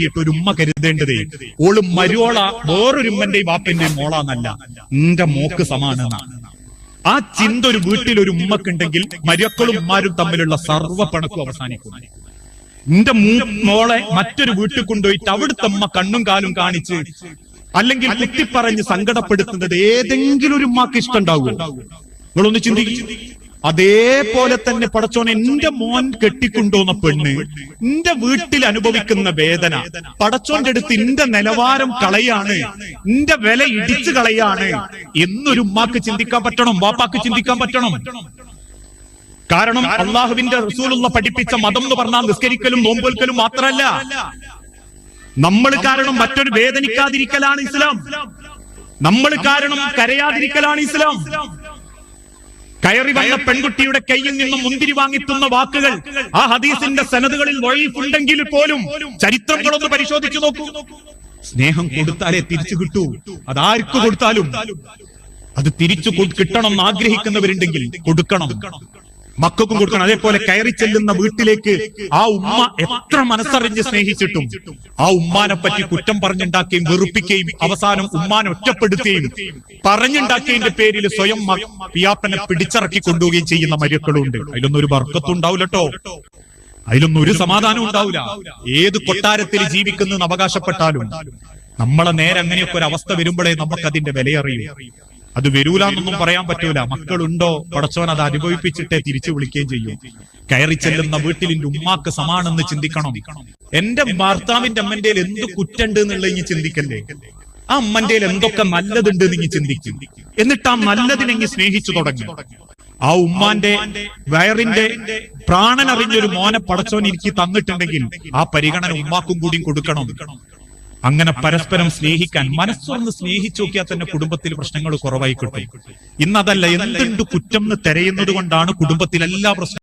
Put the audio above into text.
പറ്റിയിട്ട് ഒരു ഉമ്മ കരുതേണ്ടത്. ഓൾ മരുവോള വേറൊരുമ്മന്റെയും വാപ്പന്റെയും മോളാന്നല്ല. എന്റെ മോക്ക് സമാനെന്നാണ് ആ ചിന്ത ഒരു വീട്ടിൽ ഒരു ഉമ്മക്കുണ്ടെങ്കിൽ മരുക്കളും ഉമ്മാരും തമ്മിലുള്ള സർവ പണക്കും അവസാനിക്കും എന്റെ മോളെ മറ്റൊരു വീട്ടിൽ കൊണ്ടുപോയിട്ട് അവിടുത്തെ അമ്മ കണ്ണും കാലും കാണിച്ച് അല്ലെങ്കിൽ കുത്തിപ്പറഞ്ഞ് സങ്കടപ്പെടുത്തുന്നത് ഏതെങ്കിലും ഒരു ഉമ്മാക്ക് ഇഷ്ടമുണ്ടാവുമോ നിങ്ങളൊന്ന് ചിന്തിക്കും. അതേപോലെ തന്നെ പടച്ചോൻ എന്റെ മോൻ കെട്ടിക്കൊണ്ടുവന്ന പെണ്ണ് എന്റെ വീട്ടിൽ അനുഭവിക്കുന്ന വേദന പടച്ചോന്റെ അടുത്ത് എന്റെ നിലവാരം കളയാണ് എന്റെ വില ഇടിച്ചു കളയാണ് എന്നൊരു ഉമ്മാക്ക് ചിന്തിക്കാൻ പറ്റണം വാപ്പാക്ക് ചിന്തിക്കാൻ പറ്റണം. കാരണം അള്ളാഹുവിന്റെ റസൂലുള്ള പഠിപ്പിച്ച മതം എന്ന് പറഞ്ഞാൽ നിസ്കരിക്കലും നോമ്പൊൽക്കലും മാത്രമല്ല. നമ്മൾ കാരണം മറ്റൊരു വേദനിക്കാതിരിക്കലാണ് ഇസ്ലാം. നമ്മൾ കാരണം കരയാതിരിക്കലാണ് ഇസ്ലാം. കയറി വന്ന പെൺകുട്ടിയുടെ കയ്യിൽ നിന്ന് മുന്തിരി വാങ്ങിത്തുന്ന വാക്കുകൾ ആ ഹദീസിന്റെ സനതുകളിൽ വഴിഫുണ്ടെങ്കിൽ പോലും ചരിത്രങ്ങളൊന്ന് പരിശോധിച്ചു നോക്കൂ. സ്നേഹം കൊടുത്താലേ തിരിച്ചു കിട്ടൂ. അതാർക്ക് കൊടുത്താലും അത് തിരിച്ചു കിട്ടണം എന്ന് ആഗ്രഹിക്കുന്നവരുണ്ടെങ്കിൽ കൊടുക്കണം. മക്കൾക്കും കൊടുക്കണം. അതേപോലെ കയറി ചെല്ലുന്ന വീട്ടിലേക്ക് ആ ഉമ്മ എത്ര മനസ്സറിഞ്ഞ് സ്നേഹിച്ചിട്ടും ആ ഉമ്മാനെ പറ്റി കുറ്റം പറഞ്ഞുണ്ടാക്കുകയും വെറുപ്പിക്കുകയും അവസാനം ഉമ്മാനെ ഒറ്റപ്പെടുത്തുകയും പറഞ്ഞുണ്ടാക്കിയതിന്റെ പേരിൽ സ്വയം പിയാപ്പനെ പിടിച്ചിറക്കി കൊണ്ടുപോവുകയും ചെയ്യുന്ന മരുക്കളുണ്ട്. അതിലൊന്നും ഒരു വർക്കത്തും ഉണ്ടാവില്ലട്ടോ അതിലൊന്നും ഒരു സമാധാനം ഉണ്ടാവില്ല. ഏത് കൊട്ടാരത്തിൽ ജീവിക്കുന്നു അവകാശപ്പെട്ടാലും നമ്മളെ നേരെ അങ്ങനെയൊക്കെ ഒരു അവസ്ഥ വരുമ്പോഴേ നമുക്ക് അതിന്റെ വിലയറിയും. അത് വരൂലെന്നൊന്നും പറയാൻ പറ്റൂല. മക്കളുണ്ടോ? പടച്ചോൻ അത് അനുഭവിപ്പിച്ചിട്ടേ തിരിച്ചു വിളിക്കുകയും ചെയ്യും. കയറി ചെല്ലുന്ന വീട്ടിൽ എന്റെ ഉമ്മാക്ക് സമാണെന്ന് ചിന്തിക്കണം. എന്റെ ഭർത്താവിന്റെ അമ്മന്റെ എന്ത് കുറ്റുണ്ട് എന്നുള്ളത് ഇനി ചിന്തിക്കല്ലേ ആ അമ്മന്റെ എന്തൊക്കെ നല്ലതുണ്ട് എന്ന് ഇനി ചിന്തിക്കും. എന്നിട്ട് ആ നല്ലതിനെ സ്നേഹിച്ചു തുടങ്ങി. ആ ഉമ്മാന്റെ വയറിന്റെ പ്രാണനറിഞ്ഞൊരു മോനെ പടച്ചോൻ എനിക്ക് തന്നിട്ടുണ്ടെങ്കിൽ ആ പരിഗണന ഉമ്മാക്കും കൂടി കൊടുക്കണം. അങ്ങനെ പരസ്പരം സ്നേഹിക്കാൻ മനസ്സൊന്ന് സ്നേഹിച്ചു നോക്കിയാൽ തന്നെ കുടുംബത്തിൽ പ്രശ്നങ്ങൾ കുറവായി കിട്ടും ഇന്നതല്ല എന്തുണ്ട് കുറ്റം എന്ന് തിരയുന്നത് കൊണ്ടാണ് കുടുംബത്തിൽ എല്ലാ പ്രശ്നങ്ങളും